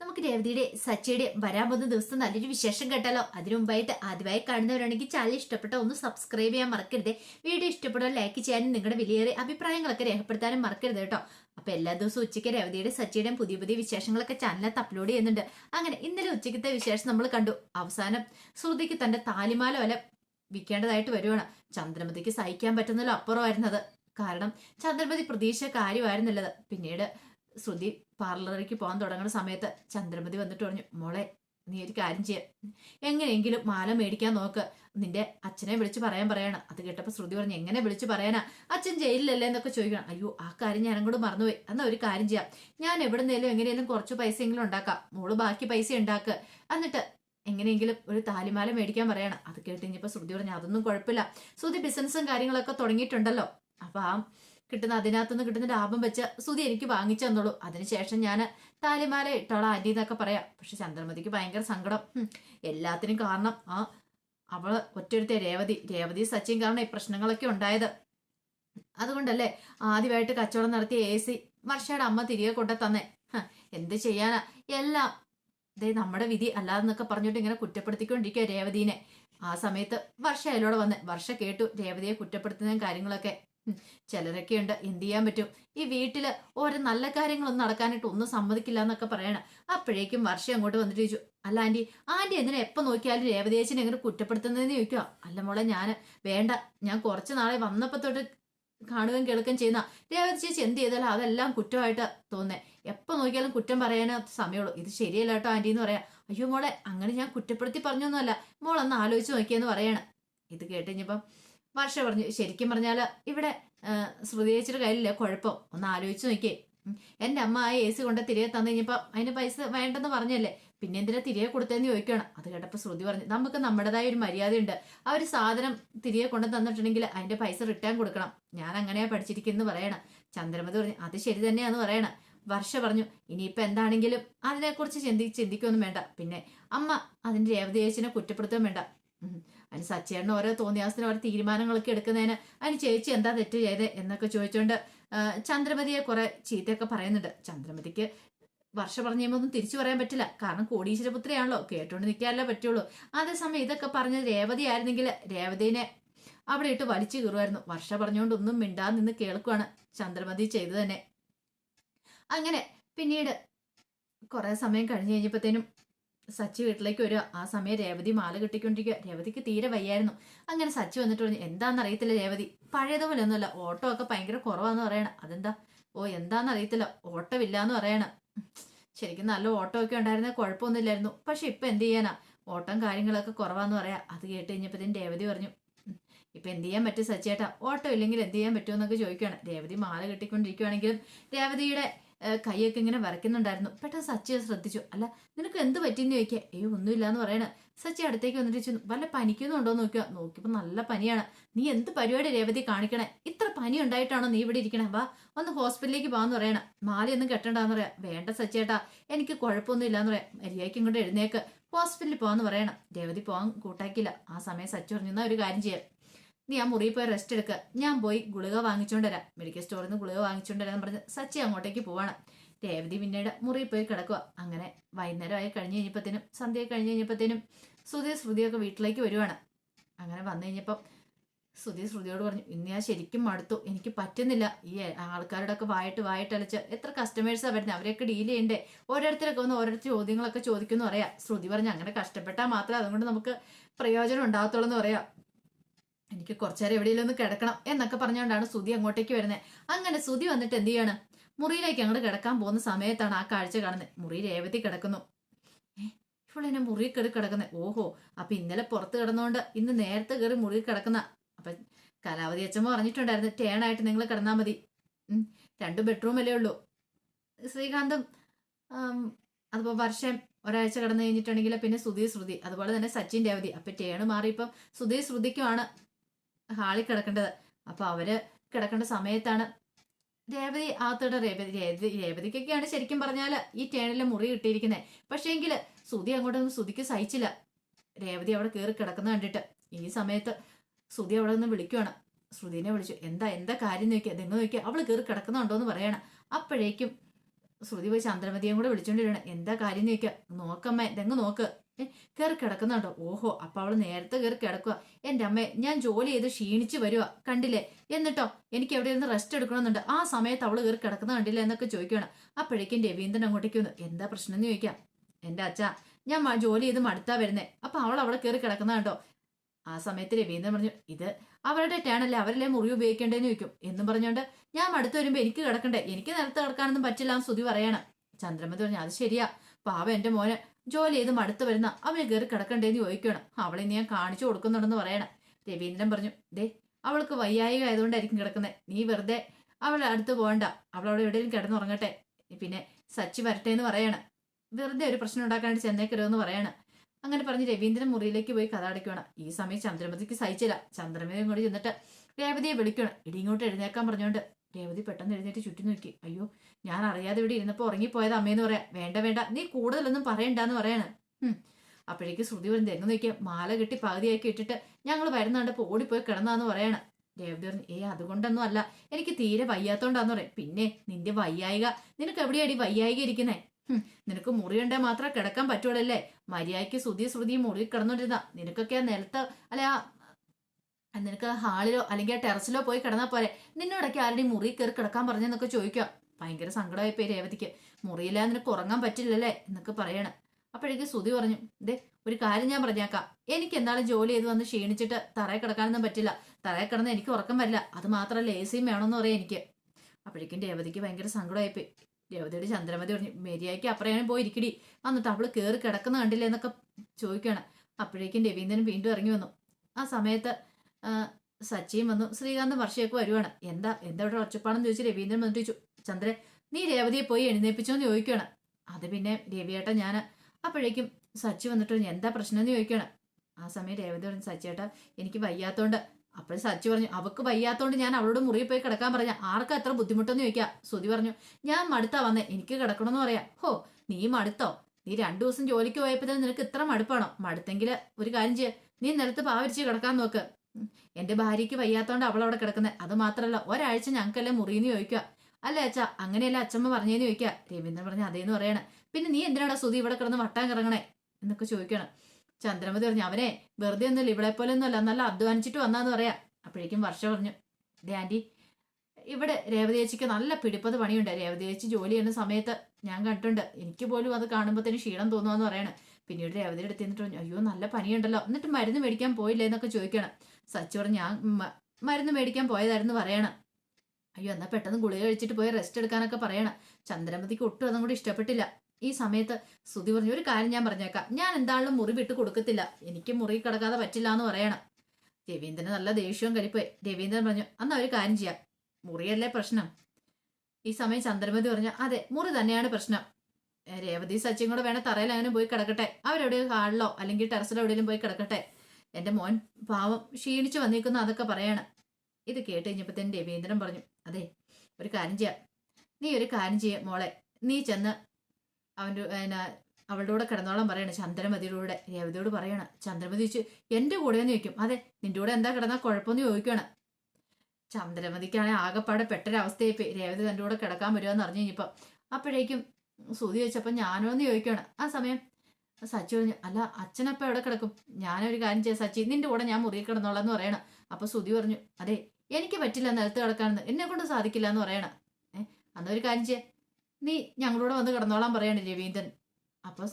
നമുക്ക് രേവതിയുടെ സച്ചിയുടെ വരാൻ പോകുന്ന ദിവസം നല്ലൊരു വിശേഷം കേട്ടാലോ? അതിനു മുമ്പായിട്ട് ആദ്യമായി കാണുന്നവരാണെങ്കിൽ ചാനൽ ഇഷ്ടപ്പെട്ട ഒന്ന് സബ്സ്ക്രൈബ് ചെയ്യാൻ മറക്കരുത്. വീഡിയോ ഇഷ്ടപ്പെടാൻ ലൈക്ക് ചെയ്യാനും നിങ്ങളുടെ വിലയേറിയ അഭിപ്രായങ്ങളൊക്കെ രേഖപ്പെടുത്താനും മറക്കരുത് കേട്ടോ. അപ്പൊ എല്ലാ ദിവസവും ഉച്ചയ്ക്ക് രേവതിയുടെ സച്ചിയുടെയും പുതിയ പുതിയ വിശേഷങ്ങളൊക്കെ ചാനലിനകത്ത് അപ്ലോഡ് ചെയ്യുന്നുണ്ട്. അങ്ങനെ ഇന്നലെ ഉച്ചയ്ക്കത്തെ വിശേഷം നമ്മൾ കണ്ടു. അവസാനം ശ്രുതിക്ക് തന്റെ താലിമാല വല വിൽക്കേണ്ടതായിട്ട് വരുവാണ്. ചന്ദ്രമതിക്ക് സഹിക്കാൻ പറ്റുന്നല്ലോ അപ്പുറമായിരുന്നത് കാരണം ചന്ദ്രമതി പ്രതീക്ഷ കാര്യമായിരുന്നുള്ളത് പിന്നീട് ശ്രുതി പാർലറിലേക്ക് പോകാൻ തുടങ്ങുന്ന സമയത്ത് ചന്ദ്രമതി വന്നിട്ട് പറഞ്ഞു മോളെ നീ ഒരു കാര്യം ചെയ്യാം. എങ്ങനെയെങ്കിലും മാല മേടിക്കാൻ നോക്ക്. നിന്റെ അച്ഛനെ വിളിച്ച് പറയാൻ പറയണം. അത് കേട്ടപ്പോൾ ശ്രുതി പറഞ്ഞു എങ്ങനെ വിളിച്ച് പറയാനാ? അച്ഛൻ ജയിലിലല്ലേ? എന്നൊക്കെ ചോദിക്കണം. അയ്യോ ആ കാര്യം ഞാനും കൂടെ മറന്നുപോയി. എന്നാ ഒരു കാര്യം ചെയ്യാം. ഞാൻ എവിടെ നിന്നേലും എങ്ങനെയെങ്കിലും കുറച്ച് പൈസയെങ്കിലും ഉണ്ടാക്കാം. മോൾ ബാക്കി പൈസ ഉണ്ടാക്ക്. എന്നിട്ട് എങ്ങനെയെങ്കിലും ഒരു താലിമാല മേടിക്കാൻ പറയണം. അത് കേട്ട് കഴിഞ്ഞപ്പോൾ ശ്രുതി പറഞ്ഞു അതൊന്നും കുഴപ്പമില്ല. ശ്രുതി ബിസിനസ്സും കാര്യങ്ങളൊക്കെ തുടങ്ങിയിട്ടുണ്ടല്ലോ. അപ്പൊ കിട്ടുന്ന അതിനകത്തുനിന്ന് കിട്ടുന്ന ലാഭം വെച്ച് സുതി എനിക്ക് വാങ്ങിച്ചു തന്നോളൂ. അതിനുശേഷം ഞാൻ താലിമാല ഇട്ടോളാം ആന്റി എന്നൊക്കെ പറയാം. പക്ഷെ ചന്ദ്രമതിക്ക് ഭയങ്കര സങ്കടം. എല്ലാത്തിനും കാരണം ആ അവൾ ഒറ്റയൊരുത്തെ രേവതി രേവതി സച്ചിൻ കാരണം ഈ പ്രശ്നങ്ങളൊക്കെ ഉണ്ടായത്. അതുകൊണ്ടല്ലേ ആദ്യമായിട്ട് കച്ചവടം നടത്തിയ എ സി വർഷയുടെ അമ്മ തിരികെ കൊണ്ട തന്നെ. എന്ത് ചെയ്യാനാ? എല്ലാം. ദേ നമ്മുടെ വിധി അല്ലാതെന്നൊക്കെ പറഞ്ഞിട്ട് ഇങ്ങനെ കുറ്റപ്പെടുത്തിക്കൊണ്ടിരിക്കുക രേവതിനെ. ആ സമയത്ത് വർഷ അതിലൂടെ വന്ന്. വർഷ കേട്ടു രേവതിയെ കുറ്റപ്പെടുത്തുന്ന കാര്യങ്ങളൊക്കെ. ചിലരൊക്കെ ഉണ്ട് എന്ത് ചെയ്യാൻ പറ്റും? ഈ വീട്ടിൽ ഓരോ നല്ല കാര്യങ്ങളൊന്നും നടക്കാനായിട്ട് ഒന്നും സമ്മതിക്കില്ല എന്നൊക്കെ പറയണം. അപ്പോഴേക്കും വർഷം അങ്ങോട്ട് വന്നിട്ട് ചോദിച്ചു അല്ല ആന്റി ആന്റി എന്തിനാ എപ്പോൾ നോക്കിയാലും രേവതേച്ചിനെ എങ്ങനെ കുറ്റപ്പെടുത്തുന്നതെന്ന് ചോദിക്കുക അല്ല മോളെ ഞാൻ വേണ്ട. ഞാൻ കുറച്ച് നാളെ വന്നപ്പോൾ തൊട്ട് കാണുകയും കേൾക്കുകയും ചെയ്യുന്ന രേവതി ചേച്ചി എന്ത് ചെയ്താലും അതെല്ലാം കുറ്റമായിട്ട് തോന്നേ എപ്പോൾ നോക്കിയാലും കുറ്റം പറയാനേ സമയമുള്ളൂ. ഇത് ശരിയല്ല കേട്ടോ ആന്റി എന്ന് പറയാം. അയ്യോ മോളെ അങ്ങനെ ഞാൻ കുറ്റപ്പെടുത്തി പറഞ്ഞൊന്നുമല്ല. മോളൊന്ന് ആലോചിച്ച് നോക്കിയെന്ന് പറയണം. ഇത് കേട്ട് കഴിഞ്ഞപ്പം വർഷ പറഞ്ഞു ശരിക്കും പറഞ്ഞാൽ ഇവിടെ ആ, കയ്യിലില്ല കുഴപ്പം. ഒന്ന് ആലോചിച്ച് നോക്കിയേ. എന്റെ അമ്മ ആ എ സി കൊണ്ട് തിരികെ തന്നു കഴിഞ്ഞപ്പോ അതിന് പൈസ വേണ്ടെന്ന് പറഞ്ഞല്ലേ? പിന്നെ എന്തിനാ തിരികെ കൊടുത്തതെന്ന് ചോദിക്കണം അത് കേട്ടപ്പോ ശ്രുതി പറഞ്ഞു നമുക്ക് നമ്മുടേതായ ഒരു മര്യാദയുണ്ട്. ആ ഒരു സാധനം തിരികെ കൊണ്ടു തന്നിട്ടുണ്ടെങ്കിൽ അതിന്റെ പൈസ റിട്ടേൺ കൊടുക്കണം. ഞാൻ അങ്ങനെയാണ് പഠിച്ചിരിക്കുന്നു പറയണം. ചന്ദ്രമതി പറഞ്ഞു അത് ശരി തന്നെയാന്ന് പറയണം. വർഷ പറഞ്ഞു ഇനിയിപ്പോ എന്താണെങ്കിലും അതിനെക്കുറിച്ച് ചിന്തി ചിന്തിക്കൊന്നും വേണ്ട. പിന്നെ അമ്മ അതിന്റെ രേവതി ചേച്ചിനെ കുറ്റപ്പെടുത്തുകയും വേണ്ട. അതിന് സച്ചേട്ടന് ഓരോ തോന്നിയാസത്തിന് ഓരോ തീരുമാനങ്ങളൊക്കെ എടുക്കുന്നതിന് അതിന് ചേച്ചി എന്താ തെറ്റ് ചെയ്തത് എന്നൊക്കെ ചോദിച്ചുകൊണ്ട് ചന്ദ്രമതിയെ കുറെ ചീത്തയൊക്കെ പറയുന്നുണ്ട്. ചന്ദ്രമതിക്ക് വർഷ പറഞ്ഞൊന്നും തിരിച്ചു പറയാൻ പറ്റില്ല. കാരണം കോടീശ്വരപുത്രിയാണല്ലോ. കേട്ടോണ്ട് നിൽക്കാനല്ലേ പറ്റുള്ളൂ. അതേസമയം ഇതൊക്കെ പറഞ്ഞ രേവതി ആയിരുന്നെങ്കിൽ രേവതിനെ അവിടെ ഇട്ട് വലിച്ചു കീറുമായിരുന്നു. വർഷ പറഞ്ഞുകൊണ്ട് ഒന്നും മിണ്ടാതെ നിന്ന് കേൾക്കുവാണ് ചന്ദ്രമതി ചെയ്തു തന്നെ. അങ്ങനെ പിന്നീട് കുറേ സമയം കഴിഞ്ഞ് കഴിഞ്ഞപ്പോഴത്തേനും സച്ചി വീട്ടിലേക്ക് വരിക. ആ സമയം രേവതി മാല കെട്ടിക്കൊണ്ടിരിക്കുക. രേവതിക്ക് തീരെ വയ്യായിരുന്നു. അങ്ങനെ സച്ചി വന്നിട്ട് പറഞ്ഞു എന്താണെന്ന് അറിയത്തില്ല രേവതി. പഴയതുപോലെ ഒന്നുമല്ല ഓട്ടോ ഒക്കെ ഭയങ്കര കുറവാന്ന് പറയണം. അതെന്താ? ഓ എന്താണെന്ന് അറിയത്തില്ല ഓട്ടമില്ല എന്ന് പറയണം. ശരിക്കും നല്ല ഓട്ടോ ഒക്കെ ഉണ്ടായിരുന്ന കുഴപ്പമൊന്നുമില്ലായിരുന്നു. പക്ഷെ ഇപ്പൊ എന്ത് ചെയ്യാനാ? ഓട്ടം കാര്യങ്ങളൊക്കെ കുറവാന്ന് പറയാ. അത് കേട്ട് കഴിഞ്ഞപ്പോഴത്തേനും രേവതി പറഞ്ഞു "ഉം, ഇപ്പൊ എന്ത് ചെയ്യാൻ പറ്റും സച്ചേട്ടാ ഓട്ടോ ഇല്ലെങ്കിൽ എന്ത് ചെയ്യാൻ പറ്റുമെന്നൊക്കെ ചോദിക്കുകയാണ്. രേവതി മാല കെട്ടിക്കൊണ്ടിരിക്കുകയാണെങ്കിലും രേവതിയുടെ കൈയൊക്കെ ഇങ്ങനെ വരയ്ക്കുന്നുണ്ടായിരുന്നു. പെട്ടെന്ന് സച്ചിയെ ശ്രദ്ധിച്ചു. അല്ല നിനക്ക് എന്ത് പറ്റിയെന്ന് ചോദിക്കുക. ഏ ഒന്നുമില്ല എന്ന് പറയണ. സച്ചി അടുത്തേക്ക് വന്നിട്ട് ചോദിച്ചു വല്ല പനിക്കുന്നുണ്ടോ എന്ന് നോക്കുക നോക്കിയപ്പോൾ നല്ല പനിയാണ്. നീ എന്ത് പരിപാടി രേവതി കാണിക്കണേ? ഇത്ര പനി ഉണ്ടായിട്ടാണോ നീ ഇവിടെ ഇരിക്കണേ? വാ ഒന്ന് ഹോസ്പിറ്റലിലേക്ക് പോകാന്ന് പറയണം. മാലയൊന്നും കെട്ടണ്ടെന്ന് പറയാം. വേണ്ട സച്ചേട്ടാ എനിക്ക് കുഴപ്പമൊന്നും ഇല്ലാന്ന് പറയാം. മര്യാദയ്ക്ക് ഇങ്ങോട്ട് എഴുന്നേക്ക്. ഹോസ്പിറ്റലിൽ പോകാന്ന് പറയണം. രേവതി പോകാൻ കൂട്ടാക്കില്ല ആ സമയം സച്ചി പറഞ്ഞു ഒരു കാര്യം ചെയ്യാം. നീ ആ മുറിയിൽ പോയി റെസ്റ്റ് എടുക്കുക ഞാൻ പോയി ഗുളിക വാങ്ങിച്ചുകൊണ്ട് വരാം. മെഡിക്കൽ സ്റ്റോറിൽ നിന്ന് ഗുളിക വാങ്ങിച്ചുകൊണ്ട് വരാന്ന് പറഞ്ഞ് സച്ചി അങ്ങോട്ടേക്ക് പോവാണ്. രേവതി പിന്നീട് മുറിയിൽ പോയി കിടക്കുക അങ്ങനെ വൈകുന്നേരമായി കഴിഞ്ഞ് കഴിഞ്ഞപ്പോഴത്തേനും സന്ധ്യ കഴിഞ്ഞ് കഴിഞ്ഞപ്പോഴത്തേനും ശ്രുതി ശ്രുതിയൊക്കെ വീട്ടിലേക്ക് വരുവാണ്. അങ്ങനെ വന്നു കഴിഞ്ഞപ്പം ശ്രുതി ശ്രുതിയോട് പറഞ്ഞു ഇന്ന് ഞാൻ ശരിക്കും മടുത്തു. എനിക്ക് പറ്റുന്നില്ല. ഈ ആൾക്കാരുടെ ഒക്കെ വായിട്ട് വായിട്ടലച്ച് എത്ര കസ്റ്റമേഴ്സാണ് വരുന്നത് അവരെയൊക്കെ ഡീൽ ചെയ്യണ്ടേ? ഓരോരുത്തരൊക്കെ വന്ന് ഓരോരുത്തർ ചോദ്യങ്ങളൊക്കെ ചോദിക്കുന്നു പറയാം. ശ്രുതി പറഞ്ഞു അങ്ങനെ കഷ്ടപ്പെട്ടാൽ മാത്രമേ അതുകൊണ്ട് നമുക്ക് പ്രയോജനം ഉണ്ടാകത്തുള്ളൂ എന്ന് പറയാം. എനിക്ക് കുറച്ചേരം എവിടെയെങ്കിലും ഒന്ന് കിടക്കണം എന്നൊക്കെ പറഞ്ഞുകൊണ്ടാണ് സുതി അങ്ങോട്ടേക്ക് വരുന്നത്. അങ്ങനെ സുതി വന്നിട്ട് എന്ത് ചെയ്യാണ്? മുറിയിലേക്ക് അങ്ങോട്ട് കിടക്കാൻ പോകുന്ന സമയത്താണ് ആ കാഴ്ച കാണുന്നത്. മുറി രേവതി കിടക്കുന്നു. ഇവളെന്നെ മുറി കയറി കിടക്കുന്നത് ഓഹോ അപ്പൊ ഇന്നലെ പുറത്ത് കിടന്നുകൊണ്ട് ഇന്ന് നേരത്തെ കയറി മുറി കിടക്കുന്ന. അപ്പൊ കലാവതി അച്ഛമ്മ പറഞ്ഞിട്ടുണ്ടായിരുന്നു ടേണായിട്ട് നിങ്ങൾ കിടന്നാൽ മതി. രണ്ട് ബെഡ്റൂം അല്ലേ ഉള്ളൂ. ശ്രീകാന്തും അതിപ്പോ വർഷം ഒരാഴ്ച കിടന്നു കഴിഞ്ഞിട്ടുണ്ടെങ്കിൽ പിന്നെ സുധീ ശ്രുതി അതുപോലെ തന്നെ സച്ചിൻ രേവതി. അപ്പൊ ടേണ് മാറി ഇപ്പം സുധി ശ്രുതിക്കുമാണ്. ഹാളിൽ കിടക്കേണ്ടത്. അപ്പൊ അവർ കിടക്കേണ്ട സമയത്താണ് രേവതി ആത്തോടെ രേവതി രേവതി രേവതിക്കൊക്കെയാണ് ശരിക്കും പറഞ്ഞാൽ ഈ ടേണിൽ മുറി കിട്ടിയിരിക്കുന്നത് പക്ഷേങ്കിൽ സുതി അങ്ങോട്ടൊന്നും സുതിക്ക് സഹിച്ചില്ല. രേവതി അവിടെ കയറി കിടക്കുന്ന കണ്ടിട്ട് ഈ സമയത്ത് സുതി അവിടെ നിന്ന് വിളിക്കുവാണ്. ശ്രുതിനെ വിളിച്ചു എന്താ എന്താ കാര്യം നോക്കിയാ? നിങ്ങൾ നോക്കിയാ? അവൾ കയറി കിടക്കുന്നുണ്ടോ എന്ന് പറയണം. അപ്പോഴേക്കും ശ്രുതി പോയി ചന്ദ്രമതിയും കൂടെ വിളിച്ചോണ്ടിരണം എന്താ കാര്യം നോക്കിയാ? നോക്കമ്മേ ഇതെങ്ങ് നോക്ക്? കയറി കിടക്കുന്നുണ്ടോ? ഓഹോ അപ്പൊ അവൾ നേരത്തെ കയറി കിടക്കുക എന്റെ അമ്മ ഞാൻ ജോലി ചെയ്ത് ക്ഷീണിച്ച് വരുക കണ്ടില്ലേ? എന്നിട്ടോ എനിക്ക് എവിടെ ഇരുന്ന് റെസ്റ്റ് എടുക്കണമെന്നുണ്ട്. ആ സമയത്ത് അവൾ കയറി കിടക്കുന്ന കണ്ടില്ല എന്നൊക്കെ ചോദിക്കുകയാണ് അപ്പോഴേക്കും രവീന്ദ്രൻ അങ്ങോട്ടേക്ക് വന്നു. എന്താ പ്രശ്നം എന്ന് ചോദിക്കാം. എന്റെ അച്ഛ ഞാൻ ജോലി ചെയ്ത് മടുത്താ വരുന്നേ. അപ്പൊ അവൾ അവിടെ കയറി കിടക്കുന്ന കണ്ടോ? ആ സമയത്ത് രവീന്ദ്രൻ പറഞ്ഞു ഇത് അവരുടെ ടേണല്ലേ അവരല്ലേ മുറി ഉപയോഗിക്കേണ്ടതെന്ന് ചോദിക്കും. എന്നും പറഞ്ഞുകൊണ്ട് ഞാൻ മടുത്ത് വരുമ്പോ എനിക്ക് കിടക്കണ്ടേ? എനിക്ക് നിലത്ത് കിടക്കാനൊന്നും പറ്റില്ല സ്തുതി പറയണം. ചന്ദ്രമതി പറഞ്ഞു അത് ശരിയാ. പാവ എന്റെ മോനെ. ജോലി ചെയ്ത് മടുത്തു വരുന്ന അവന് കയറി കിടക്കണ്ടേന്ന് ചോദിക്കണം അവളെ ഞാൻ കാണിച്ചു കൊടുക്കുന്നുണ്ടെന്ന് പറയണം. രവീന്ദ്രൻ പറഞ്ഞു ദേ അവൾക്ക് വയ്യായിക ആയതുകൊണ്ടായിരിക്കും കിടക്കുന്നത് നീ വെറുതെ അവളെ അടുത്ത് പോകണ്ട. അവളവിടെ എവിടെയെങ്കിലും കിടന്നുറങ്ങട്ടെ. പിന്നെ സച്ചി വരട്ടെ എന്ന് പറയണം. വെറുതെ ഒരു പ്രശ്നം ഉണ്ടാക്കാണ്ട് ചെന്നേക്കരുതെന്ന് പറയണം. അങ്ങനെ പറഞ്ഞ് രവീന്ദ്രൻ മുറിയിലേക്ക് പോയി കഥ അടയ്ക്കണം ഈ സമയം ചന്ദ്രമതിക്ക് സഹിച്ചില്ല. ചന്ദ്രമതിയും കൂടി ചെന്നിട്ട് രേവതിയെ വിളിക്കണം ഇടി ഇങ്ങോട്ട് എഴുന്നേക്കാൻ പറഞ്ഞുകൊണ്ട് രേവതി പെട്ടെന്ന് എഴുന്നേറ്റ് ചുറ്റി നോക്കി. അയ്യോ ഞാൻ അറിയാതെ ഇവിടെ ഇരുന്നപ്പോൾ ഉറങ്ങിപ്പോയത് അമ്മയെന്ന് പറയാം. വേണ്ട വേണ്ട നീ കൂടുതലൊന്നും പറയണ്ടെന്ന് പറയാണ്. അപ്പോഴേക്ക് ശ്രുതി വരുന്നത് എങ്ങനെ നോക്കിയാൽ മാല കെട്ടി പകുതിയാക്കി ഇട്ടിട്ട് ഞങ്ങൾ വരുന്നുണ്ടപ്പോൾ ഓടിപ്പോയി കിടന്നാന്ന് പറയാണ്. രേവതി പറഞ്ഞു ഏ അതുകൊണ്ടൊന്നും അല്ല. എനിക്ക് തീരെ വയ്യാത്തോണ്ടാന്ന് പറയാം. പിന്നെ നിന്റെ വയ്യായിക നിനക്ക് എവിടെയാടി വയ്യായിക ഇരിക്കുന്നേ? നിനക്ക് മുറിയുണ്ടേ മാത്രമേ കിടക്കാൻ പറ്റുള്ളല്ലേ? മര്യാദയ്ക്ക് ശ്രുതി ശ്രുതി മുറി കിടന്നോണ്ടിരുന്ന. നിനക്കൊക്കെ ആ നിലത്ത് അല്ലെ ആ നിനക്ക് ഹാളിലോ അല്ലെങ്കിൽ ആ ടെറസിലോ പോയി കിടന്നാൽ പോരെ. നിന്നോടൊക്കെ ആരുടെയും മുറി കയറി കിടക്കാൻ പറഞ്ഞെന്നൊക്കെ ചോദിക്കുക. ഭയങ്കര സങ്കടമായി പോയി രേവതിക്ക്. മുറിയില്ല നിനക്ക് ഉറങ്ങാൻ പറ്റില്ലല്ലേ എന്നൊക്കെ പറയണം. അപ്പോഴേക്ക് ശ്രുതി പറഞ്ഞു ദേ ഒരു കാര്യം ഞാൻ പറഞ്ഞേക്കാം. എനിക്ക് എന്നാലും ജോലി ചെയ്ത് വന്ന് ക്ഷീണിച്ചിട്ട് തറയിൽ കിടക്കാനൊന്നും പറ്റില്ല. തറയിൽ കിടന്ന് എനിക്ക് ഉറക്കം വരില്ല. അത് മാത്രമല്ല എ സിയും വേണമെന്ന് പറയാം എനിക്ക്. അപ്പോഴേക്കും രേവതിക്ക് ഭയങ്കര സങ്കടമായിപ്പോയി. രേവതിയുടെ ചന്ദ്രമതി പറഞ്ഞു മര്യാദയ്ക്ക് അപ്പറയാണ് പോയി ഇരിക്കടി. വന്നിട്ട് അവൾ കയറി കിടക്കുന്ന കണ്ടില്ലേ? എന്നൊക്കെ ചോദിക്കുകയാണ്. അപ്പോഴേക്കും രവീന്ദ്രൻ വീണ്ടും ഇറങ്ങി വന്നു. ആ സമയത്ത് സച്ചിയും വന്നു. ശ്രീകാന്ത് വർഷയൊക്കെ വരുവാണ്. എന്താ എന്തവിടെ ഒച്ചപ്പാടെന്ന് ചോദിച്ച് രവീന്ദ്രൻ ചോദിച്ചു. ചന്ദ്രൻ നീ രേവതിയെ പോയി എഴുന്നേപ്പിച്ചോന്ന് ചോദിക്കുകയാണ്. അത് പിന്നെ രവിയേട്ട ഞാൻ അപ്പോഴേക്കും സച്ചി വന്നിട്ട് എന്താ പ്രശ്നം എന്ന് ചോദിക്കുകയാണ്. ആ സമയം രേവതി പറഞ്ഞു സച്ചിയേട്ട എനിക്ക് വയ്യാത്തോണ്ട്. അപ്പോഴും സച്ചി പറഞ്ഞു അവക്ക് വയ്യാത്തോണ്ട് ഞാൻ അവളോട് മുറിയിൽ പോയി കിടക്കാൻ പറഞ്ഞ ആർക്കും എത്ര ബുദ്ധിമുട്ടെന്ന് ചോദിക്കാം? സുതി പറഞ്ഞു ഞാൻ മടുത്താ വന്നേ എനിക്ക് കിടക്കണമെന്ന് പറയാം. ഹോ നീ മടുത്തോ? നീ രണ്ടു ദിവസം ജോലിക്ക് പോയപ്പോൾ നിനക്ക് ഇത്ര മടുപ്പാണോ? മടുത്തെങ്കിൽ ഒരു കാര്യം ചെയ്യ. നീ നിലത്ത് പാവരിച്ച് കിടക്കാൻ നോക്ക്. എന്റെ ഭാര്യയ്ക്ക് വയ്യാത്തോണ്ട് അവൾ അവിടെ കിടക്കുന്നത് അത് മാത്രമല്ല ഒരാഴ്ച ഞങ്ങൾക്കല്ലേ മുറിയെന്ന് ചോദിക്കുക. അല്ലേ അച്ഛ അങ്ങനെയല്ല അച്ഛമ്മ പറഞ്ഞേന്ന് ചോദിക്കുക. രവീന്ദ്രൻ പറഞ്ഞ അതേന്ന് പറയണേ. പിന്നെ നീ എന്തിനാടാ സുതി ഇവിടെ കിടന്ന് വട്ടാൻ കിറങ്ങണേ? എന്നൊക്കെ ചോദിക്കണം. ചന്ദ്രമതി പറഞ്ഞു അവനെ വെറുതെ ഒന്നുമില്ല ഇവിടെ പോലെ ഒന്നുമല്ല. നല്ല അധ്വാനിച്ചിട്ട് വന്നാന്ന് പറയാ. അപ്പോഴേക്കും വർഷ പറഞ്ഞു ആന്റി ഇവിടെ രേവതി ചേച്ചിക്ക് നല്ല പിടിപ്പത് പണിയുണ്ട്. രേവതി ചേച്ചി ജോലി ചെയ്യുന്ന സമയത്ത് ഞാൻ കണ്ടിട്ടുണ്ട്. എനിക്ക് പോലും അത് കാണുമ്പോൾ തന്നെ ക്ഷീണം തോന്നുവാന്ന് പറയണം. പിന്നീട് രേവതിയുടെ അടുത്ത് എന്നിട്ട് പറഞ്ഞു അയ്യോ നല്ല പനിയുണ്ടല്ലോ. എന്നിട്ട് മരുന്ന് മേടിക്കാൻ പോയില്ലേ എന്നൊക്കെ ചോദിക്കണം. സച്ചി പറഞ്ഞു ഞാൻ മരുന്ന് മേടിക്കാൻ പോയതായിരുന്നു പറയണം. അയ്യോ എന്നാൽ പെട്ടെന്ന് ഗുളിക കഴിച്ചിട്ട് പോയി റെസ്റ്റ് എടുക്കാനൊക്കെ പറയണം. ചന്ദ്രമതിക്ക് ഒട്ടും അതും കൂടി ഇഷ്ടപ്പെട്ടില്ല. ഈ സമയത്ത് സുധി പറഞ്ഞു ഒരു കാര്യം ഞാൻ പറഞ്ഞേക്കാം. ഞാൻ എന്താണെങ്കിലും മുറി വിട്ട് കൊടുക്കത്തില്ല. എനിക്ക് മുറി കിടക്കാതെ പറ്റില്ല എന്ന് പറയണം. രവീന്ദ്രന് നല്ല ദേഷ്യവും കലിപ്പോയി രവീന്ദ്രൻ പറഞ്ഞു അന്നാ ഒരു കാര്യം ചെയ്യാം. മുറിയല്ലേ പ്രശ്നം? ഈ സമയം ചന്ദ്രമതി പറഞ്ഞു അതെ മുറി തന്നെയാണ് പ്രശ്നം. രേവതി സച്ചിയും കൂടെ വേണേ തറയിൽ അങ്ങനെ പോയി കിടക്കട്ടെ. അവരെവിടെ ഹാളിലോ അല്ലെങ്കിൽ ടെറസിലോ എവിടെയെങ്കിലും പോയി കിടക്കട്ടെ. എന്റെ മോൻ പാവം ക്ഷീണിച്ചു വന്നിരിക്കുന്നു അതൊക്കെ പറയണം. ഇത് കേട്ട് കഴിഞ്ഞപ്പോഴത്തേന് രവീന്ദ്രൻ പറഞ്ഞു അതെ ഒരു കാര്യം ചെയ്യാം. നീ ഒരു കാര്യം ചെയ്യാം മോളെ. നീ ചെന്ന് അവന്റെ എന്നാ അവളുടെ കൂടെ കിടന്നോളം പറയണം. ചന്ദ്രമതിയുടെ രേവതിയോട് പറയണം ചന്ദ്രമതി ചോദിച്ചു എന്റെ കൂടെയെന്ന് ചോദിക്കും. അതെ നിന്റെ കൂടെ എന്താ കിടന്നാൽ കുഴപ്പമെന്ന് ചോദിക്കുകയാണ് ചന്ദ്രമതിക്കാണെങ്കിൽ ആകെപ്പാടെ പെട്ടൊരവസ്ഥയായിപ്പോയി. രേവതി തന്റെ കൂടെ കിടക്കാൻ വരുമെന്ന് അറിഞ്ഞു കഴിഞ്ഞപ്പോൾ അപ്പോഴേക്കും സുതി ചോദിച്ചപ്പോൾ ഞാനോ എന്ന് ചോദിക്കുകയാണ്. ആ സമയം സച്ചി പറഞ്ഞു അല്ല അച്ഛനപ്പം എവിടെ കിടക്കും? ഞാനൊരു കാര്യം ചെയ്യാം സച്ചി നിന്റെ കൂടെ ഞാൻ മുറിയിൽ കിടന്നോളാം എന്ന് പറയണം. അപ്പോൾ സുതി പറഞ്ഞു അതെ എനിക്ക് പറ്റില്ല നിലത്ത് കിടക്കാനെന്ന്. എന്നെ കൊണ്ട് സാധിക്കില്ല എന്ന് പറയണം ഏഹ് അന്നൊരു കാര്യം ചെയ്യാം. നീ ഞങ്ങളോട് വന്ന് കിടന്നോളാൻ പറയാണ് രവീന്ദ്രൻ. അപ്പൊ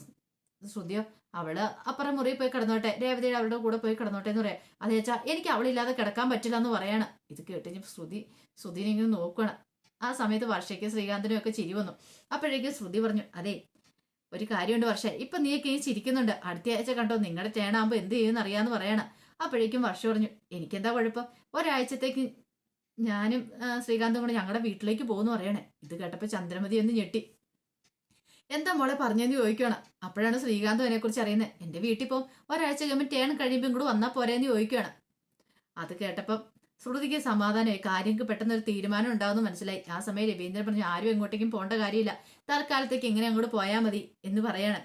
ശ്രുതിയോ അവൾ അപ്പുറം മുറിയിൽ പോയി കിടന്നോട്ടെ രേവതിയുടെ അവളുടെ കൂടെ പോയി കിടന്നോട്ടെ എന്ന് പറയാം. അതെച്ചാ എനിക്ക് അവളില്ലാതെ കിടക്കാൻ പറ്റില്ല എന്ന് പറയാണ്. ഇത് കേട്ട് ശ്രുതി ശ്രുതിനെ ഇങ്ങനെ നോക്കണം ആ സമയത്ത് വർഷയ്ക്ക് ശ്രീകാന്തിനും ഒക്കെ ചിരി വന്നു. അപ്പോഴേക്കും ശ്രുതി പറഞ്ഞു അതെ ഒരു കാര്യമുണ്ട് വർഷ ഇപ്പൊ നീയൊക്കെ ഈ ചിരിക്കുന്നുണ്ട്. അടുത്ത ആഴ്ച കണ്ടോ നിങ്ങളുടെ ടേണാകുമ്പോൾ എന്ത് ചെയ്യുമെന്ന് അറിയാന്ന് പറയണം. അപ്പോഴേക്കും വർഷ പറഞ്ഞു എനിക്കെന്താ കുഴപ്പം? ഒരാഴ്ചത്തേക്ക് ഞാനും ശ്രീകാന്തും കൂടെ ഞങ്ങളുടെ വീട്ടിലേക്ക് പോകുന്നു പറയണേ. ഇത് കേട്ടപ്പോൾ ചന്ദ്രമതി ഒന്ന് ഞെട്ടി. എന്താ മോളെ പറഞ്ഞെന്ന് ചോദിക്കണം അപ്പോഴാണ് ശ്രീകാന്ത് അതിനെക്കുറിച്ച് അറിയുന്നത്. എന്റെ വീട്ടിൽ പോകും ഒരാഴ്ച കഴിയുമ്പോൾ ടേൺ കഴിയുമ്പോൾ ഇങ്ങോട്ട് വന്നാൽ പോരേന്ന് ചോദിക്കുകയാണ് അത് കേട്ടപ്പം ശ്രുതിക്ക് സമാധാനമായി കാര്യങ്ങൾക്ക് പെട്ടെന്ന് ഒരു തീരുമാനം ഉണ്ടാവുമെന്ന് മനസ്സിലായി. ആ സമയം രവീന്ദ്രൻ പറഞ്ഞു ആരും എങ്ങോട്ടേക്കും പോകേണ്ട കാര്യമില്ല. തൽക്കാലത്തേക്ക് എങ്ങനെ അങ്ങോട്ട് പോയാൽ മതി എന്ന് പറയാണ്.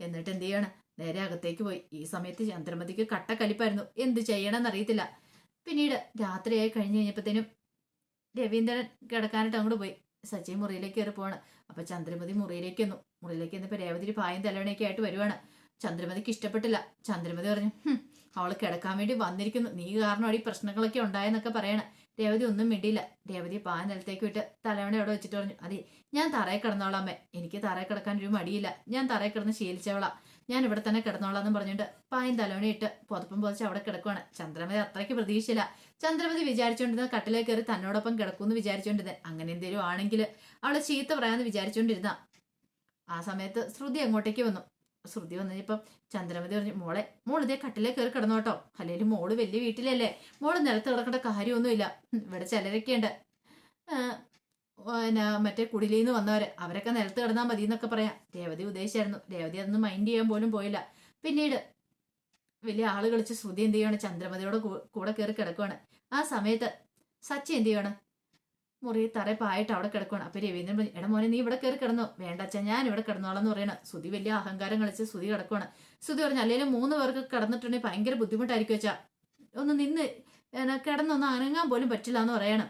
എന്നിട്ട് എന്ത് ചെയ്യണം? നേരെ അകത്തേക്ക് പോയി. ഈ സമയത്ത് ചന്ദ്രമതിക്ക് കട്ട കലിപ്പായിരുന്നു. എന്ത് ചെയ്യണമെന്ന് അറിയത്തില്ല. പിന്നീട് രാത്രിയായി കഴിഞ്ഞ് കഴിഞ്ഞപ്പോഴത്തേനും രവീന്ദ്രൻ കിടക്കാനായിട്ട് അങ്ങോട്ട് പോയി. സച്ചി മുറിയിലേക്ക് കയറി പോവാണ്. അപ്പൊ ചന്ദ്രമതി മുറിയിലേക്ക് വന്നു മുറിയിലേക്ക് വന്നപ്പോ രേവതി പായും തലവണയൊക്കെ ആയിട്ട് വരുവാണ്. ചന്ദ്രമതിക്ക് ഇഷ്ടപ്പെട്ടില്ല. ചന്ദ്രമതി പറഞ്ഞു "ഹും, അവൾ കിടക്കാൻ വേണ്ടി വന്നിരിക്കുന്നു. നീ കാരണം ഈ പ്രശ്നങ്ങളൊക്കെ ഉണ്ടായെന്നൊക്കെ പറയണേ. രേവതി ഒന്നും മിണ്ടിയില്ല. രേവതി പാ നിലത്തേക്ക് വിട്ട് തലവണ അവിടെ വെച്ചിട്ട് പറഞ്ഞു അതെ ഞാൻ തറയിൽ കിടന്നോളാം അമ്മേ. എനിക്ക് തറയിൽ കിടക്കാൻ ഒരു മടിയില്ല. ഞാൻ തറയിൽ കിടന്ന് ശീലിച്ചവളാ. ഞാൻ ഇവിടെ തന്നെ കിടന്നോളാം എന്ന് പറഞ്ഞിട്ട് പായും തലവണ ഇട്ട് പുതപ്പും പൊതിച്ച് അവിടെ കിടക്കുവാണ്. ചന്ദ്രമതി അത്രയ്ക്ക് പ്രതീക്ഷയില്ല. ചന്ദ്രമതി വിചാരിച്ചുകൊണ്ടിരുന്ന കട്ടിലേക്ക് കയറി തന്നോടൊപ്പം കിടക്കുമെന്ന് വിചാരിച്ചുകൊണ്ടിരുന്നത് അങ്ങനെ എന്തെങ്കിലും ആണെങ്കിൽ അവളെ ചീത്ത പറയാമെന്ന് വിചാരിച്ചുകൊണ്ടിരുന്ന ആ സമയത്ത് ശ്രുതി അങ്ങോട്ടേക്ക് വന്നു. ശ്രുതി വന്നപ്പം ചന്ദ്രമതി പറഞ്ഞു മോളെ മോൾ ഇതേ കട്ടിലേ കയറി കിടന്നു കേട്ടോ അല്ലെങ്കിൽ മോൾ വലിയ വീട്ടിലല്ലേ. മോൾ നിലത്ത് കിടക്കേണ്ട കാര്യമൊന്നുമില്ല. ഇവിടെ ചിലരൊക്കെ ഉണ്ട് പിന്നെ മറ്റേ കുടിലിൽ നിന്ന് വന്നവര് അവരൊക്കെ നിലത്ത് കിടന്നാൽ മതി എന്നൊക്കെ പറയാം. രേവതി ഉദ്ദേശിച്ചായിരുന്നു. രേവതി അതൊന്നും മൈൻഡ് ചെയ്യാൻ പോലും പോയില്ല. പിന്നീട് വലിയ ആൾ കളിച്ച് ശ്രുതി എന്ത് ചെയ്യാണ് ചന്ദ്രമതിയോട് കൂടെ കയറി കിടക്കുവാണ്. ആ സമയത്ത് സച്ചി എന്ത് ചെയ്യാണ് മുറി തറ പായിട്ട് അവിടെ കിടക്കണം അപ്പൊ രവീന്ദ്രൻ എടാ മോനെ നീ ഇവിടെ കയറി കിടന്നോ. വേണ്ട അച്ഛാ ഞാൻ ഇവിടെ കിടന്നോളാം എന്ന് പറയണ സുതി വലിയ അഹങ്കാരം കളിച്ച് സുതി കിടക്കുവാണ്. സുതി പറഞ്ഞു അല്ലെങ്കിൽ മൂന്ന് പേർക്ക് കിടന്നിട്ടുണ്ടെങ്കിൽ ഭയങ്കര ബുദ്ധിമുട്ടായിരിക്കും അച്ഛാ. ഒന്ന് നിന്ന് കിടന്നൊന്ന് അനങ്ങാൻ പോലും പറ്റില്ല എന്ന് പറയണം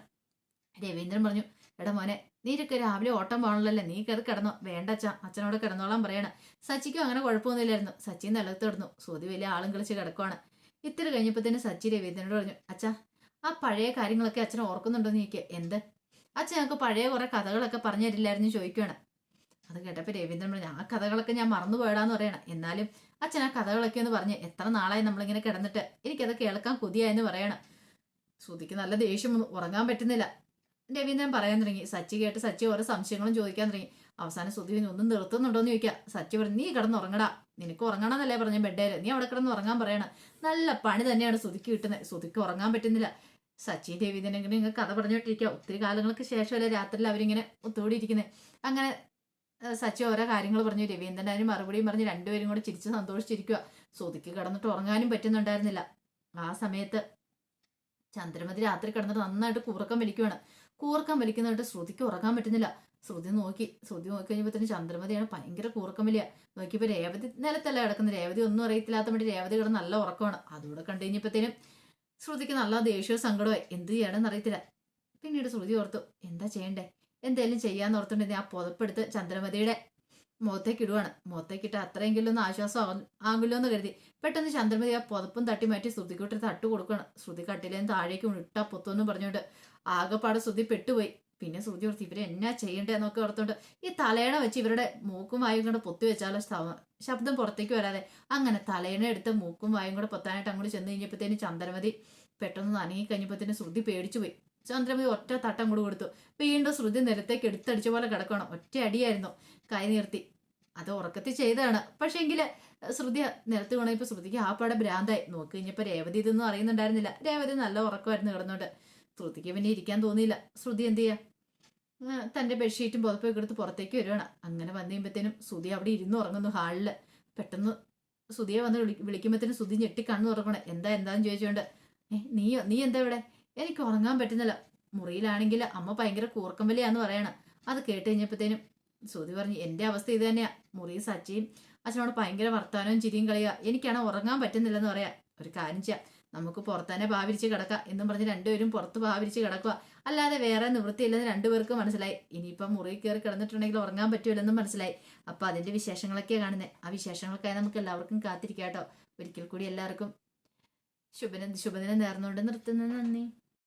രവീന്ദ്രൻ പറഞ്ഞു എടാ മോനെ നീരൊക്കെ രാവിലെ ഓട്ടം പോകണല്ലോ നീ കയറി കിടന്നോ. വേണ്ട അച്ഛാ അച്ഛനോട് കിടന്നോളാൻ പറയണം സച്ചിക്കും അങ്ങനെ കുഴപ്പമൊന്നുമില്ലായിരുന്നു. സച്ചി നിലത്ത് കിടന്നു സുതി വലിയ ആളും കളിച്ച് കിടക്കുവാണ്. ഇത്തിരി തന്നെ സച്ചി രവീന്ദ്രനോട് പറഞ്ഞു അച്ഛാ ആ പഴയ കാര്യങ്ങളൊക്കെ അച്ഛൻ ഓർക്കുന്നുണ്ടോ നീക്ക് എന്ത്? അച്ഛൻ ഞങ്ങൾക്ക് പഴയ കുറെ കഥകളൊക്കെ പറഞ്ഞു തരില്ലായിരുന്നു ചോദിക്കുകയാണ് അത് കേട്ടപ്പോൾ രവീന്ദ്രൻ പറഞ്ഞു ആ കഥകളൊക്കെ ഞാൻ മറന്നു പോയടാന്ന് പറയണം. എന്നാലും അച്ഛൻ ആ കഥകളൊക്കെ എന്ന് പറഞ്ഞ് എത്ര നാളായി നമ്മളിങ്ങനെ കിടന്നിട്ട്? എനിക്കത് കേൾക്കാൻ കൊതിയായെന്ന് പറയണം. ശ്രുതിക്ക് നല്ല ദേഷ്യം ഉറങ്ങാൻ പറ്റുന്നില്ല. രവീന്ദ്രൻ പറയാൻ തുടങ്ങി. സച്ചി കേട്ട് സച്ചി ഓരോ സംശയങ്ങളും ചോദിക്കാൻ തുടങ്ങി. അവസാനം ശ്രുതി ഒന്നും നിർത്തുന്നുണ്ടോ എന്ന് ചോദിക്കുക സച്ചി പറഞ്ഞു നീ കിടന്ന് ഉറങ്ങടാ നിനക്ക് ഉറങ്ങണമെന്നല്ലേ പറഞ്ഞു ബെഡേൽ നീ അവിടെ കിടന്ന് ഉറങ്ങാൻ പറയണം. നല്ല പണി തന്നെയാണ് ശ്രുതിക്ക് കിട്ടുന്നത്. ശ്രുതിക്ക് ഉറങ്ങാൻ പറ്റുന്നില്ല. സച്ചി രവീന്ദ്രൻ ഇങ്ങനെ ഇങ്ങനെ കഥ പറഞ്ഞുകൊണ്ടിരിക്കുക ഒത്തിരി കാലങ്ങൾക്ക് ശേഷമല്ലേ രാത്രിയിൽ അവരിങ്ങനെ ഒത്തുകൂടി ഇരിക്കുന്നത് അങ്ങനെ സച്ചി ഓരോ കാര്യങ്ങൾ പറഞ്ഞു. രവീന്ദ്രൻ അതിന് മറുപടിയും പറഞ്ഞ്. രണ്ടുപേരും കൂടെ ചിരിച്ച് സന്തോഷിച്ചിരിക്കുക സുതിക്ക് കിടന്നിട്ട് ഉറങ്ങാനും പറ്റുന്നുണ്ടായിരുന്നില്ല. ആ സമയത്ത് ചന്ദ്രമതി രാത്രി കിടന്നിട്ട് നന്നായിട്ട് കൂർക്കം വലിക്കുവാണ്. കൂർക്കം വലിക്കുന്നതായിട്ട് ശ്രുതിക്ക് ഉറങ്ങാൻ പറ്റുന്നില്ല. ശ്രുതി നോക്കി. ശ്രുതി നോക്കി കഴിഞ്ഞപ്പോൾ തന്നെ ചന്ദ്രമതിയാണ് ഭയങ്കര കൂർക്കം വലിയ. നോക്കിയപ്പോൾ രേവതി നിലത്തല്ല കിടക്കുന്നത് രേവതി ഒന്നും അറിയത്തില്ലാത്ത വേണ്ടി രേവതി കിടന്ന് നല്ല ഉറക്കമാണ്. അതുകൂടെ കണ്ടു കഴിഞ്ഞപ്പോഴത്തേനും ശ്രുതിക്ക് നല്ല ദേഷ്യവും സങ്കടമായി എന്ത് ചെയ്യണമെന്ന് അറിയത്തില്ല. പിന്നീട് ശ്രുതി ഓർത്തു എന്താ ചെയ്യണ്ടേ? എന്തേലും ചെയ്യാന്ന് ഓർത്തുണ്ടെങ്കിൽ ആ പുതപ്പെടുത്ത് ചന്ദ്രമതിയുടെ മുഖത്തേക്ക് ഇടുവാണ്. മുഖത്തേക്ക് ഇട്ട് അത്രയെങ്കിലും ഒന്ന് ആശ്വാസം ആകില്ലോ എന്ന് കരുതി. പെട്ടെന്ന് ചന്ദ്രമതി ആ പുതപ്പും തട്ടി മാറ്റി ശ്രുതിക്കൊട്ട് തട്ട് കൊടുക്കണം ശ്രുതി കട്ടിലേന്ന് താഴേക്ക് ഇട്ടാ പൊത്തൊന്നും പറഞ്ഞുകൊണ്ട് ആകെപ്പാടെ ശ്രുതി പെട്ടുപോയി. പിന്നെ സൂചി കൊടുത്തു ഇവരെ എന്നാ ചെയ്യണ്ടേന്നൊക്കെ ഓർത്തോണ്ട് ഈ തലേണ വെച്ച് ഇവരുടെ മൂക്കും വായും കൂടെ പൊത്തി വെച്ചാലോ ശബ്ദം പുറത്തേക്ക് വരാതെ. അങ്ങനെ തലേണ എടുത്ത് മൂക്കും വായും കൂടെ പൊത്താനായിട്ട് അങ്ങോട്ട് ചെന്ന് കഴിഞ്ഞപ്പോഴത്തേന് ചന്ദ്രമതി പെട്ടെന്ന് നനങ്ങി കഴിഞ്ഞപ്പോഴത്തേന് ശ്രുതി പേടിച്ചു പോയി. ചന്ദ്രമതി ഒറ്റ തട്ടം കൂടെ കൊടുത്തു. വീണ്ടും ശ്രുതി നിരത്തേക്ക് എടുത്തടിച്ച പോലെ കിടക്കണം. ഒറ്റ അടിയായിരുന്നു. കൈ നിർത്തി. അത് ഉറക്കത്തിൽ ചെയ്തതാണ്. പക്ഷേ എങ്കിൽ ശ്രുതി നിരത്ത് വീണപ്പോ ശ്രുതിക്ക് ആ പാടെ ഭ്രാന്തായി. നോക്കി കഴിഞ്ഞപ്പോൾ രേവതി ഇതൊന്നും അറിയുന്നുണ്ടായിരുന്നില്ല. രേവതി നല്ല ഉറക്കമായിരുന്നു കിടന്നോണ്ട്. ശ്രുതിക്ക് പിന്നെ ഇരിക്കാൻ തോന്നിയില്ല. ശ്രുതി എന്ത് ചെയ്യാ? തന്റെ ബെഡ്ഷീറ്റും പുതപ്പൊക്കെ എടുത്ത് പുറത്തേക്ക് വരുവാണ്. അങ്ങനെ വന്നു കഴിയുമ്പോഴത്തേനും ശ്രുതി അവിടെ ഇരുന്ന് ഉറങ്ങുന്നു ഹാളിൽ. പെട്ടെന്ന് ശ്രുതിയെ വന്ന് വിളി വിളിക്കുമ്പോഴത്തേനും ശ്രുതി ഞെട്ടി കണ്ണു തുറക്കണേ. എന്താ എന്താന്ന് ചോദിച്ചുകൊണ്ട് നീയോ നീ എന്താ ഇവിടെ? എനിക്ക് ഉറങ്ങാൻ പറ്റുന്നില്ല. മുറിയിലാണെങ്കിൽ അമ്മ ഭയങ്കര കൂർക്കം വലിയാന്ന് പറയണം. അത് കേട്ട് കഴിഞ്ഞപ്പോഴത്തേനും ശ്രുതി പറഞ്ഞു എന്റെ അവസ്ഥ ഇത് തന്നെയാ. മുറി സച്ചിയും അച്ഛനോട് ഭയങ്കര വർത്താനവും ചിരിയും കളിയാ. എനിക്കാണ് ഉറങ്ങാൻ പറ്റുന്നില്ലെന്ന് പറയാ. ഒരു കാര്യം ചെയ്യാം. നമുക്ക് പുറത്തന്നെ പാവിരിച്ച് കിടക്കാം എന്നും പറഞ്ഞ് രണ്ടുപേരും പുറത്ത് പാവിരിച്ച് കിടക്കുക. അല്ലാതെ വേറെ നിവൃത്തിയില്ലെന്ന് രണ്ടുപേർക്ക് മനസ്സിലായി. ഇനിയിപ്പം മുറി കയറി കിടന്നിട്ടുണ്ടെങ്കിൽ ഉറങ്ങാൻ പറ്റുമല്ലെന്നും മനസ്സിലായി. അപ്പൊ അതിന്റെ വിശേഷങ്ങളൊക്കെ കാണുന്നത് ആ വിശേഷങ്ങൾക്കായി നമുക്ക് എല്ലാവർക്കും കാത്തിരിക്കാം കേട്ടോ. ഒരിക്കൽ കൂടി എല്ലാവർക്കും ശുഭന ശുഭദിനം നേർന്നുകൊണ്ട് നിർത്തുന്നത് നന്ദി.